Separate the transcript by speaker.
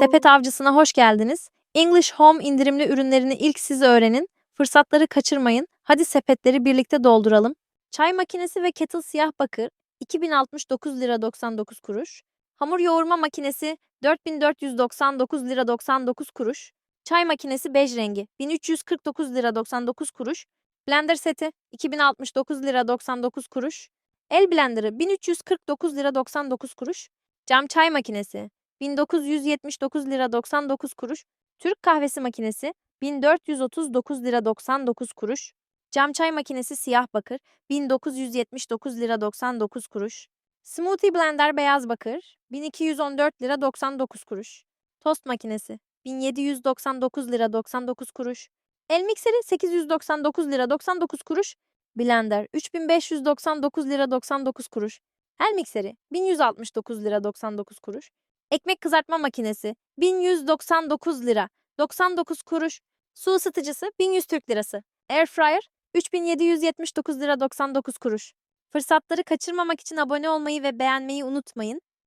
Speaker 1: Sepet avcısına hoş geldiniz. English Home indirimli ürünlerini ilk siz öğrenin. Fırsatları kaçırmayın. Hadi sepetleri birlikte dolduralım. Çay makinesi ve kettle siyah bakır 2069 lira 99 kuruş. Hamur yoğurma makinesi 4499 lira 99 kuruş. Çay makinesi bej rengi 1349 lira 99 kuruş. Blender seti 2069 lira 99 kuruş. El blenderı 1349 lira 99 kuruş. Cam çay makinesi 1979 lira 99 kuruş. Türk kahvesi makinesi 1439 lira 99 kuruş. Cam çay makinesi siyah bakır 1979 lira 99 kuruş. Smoothie blender beyaz bakır 1214 lira 99 kuruş. Tost makinesi 1799 lira 99 kuruş. El mikseri 899 lira 99 kuruş. Blender 3599 lira 99 kuruş. El mikseri 1169 lira 99 kuruş. Ekmek kızartma makinesi 1199 lira 99 kuruş. Su ısıtıcısı 1100 Türk lirası. Air fryer 3779 lira 99 kuruş. Fırsatları kaçırmamak için abone olmayı ve beğenmeyi unutmayın.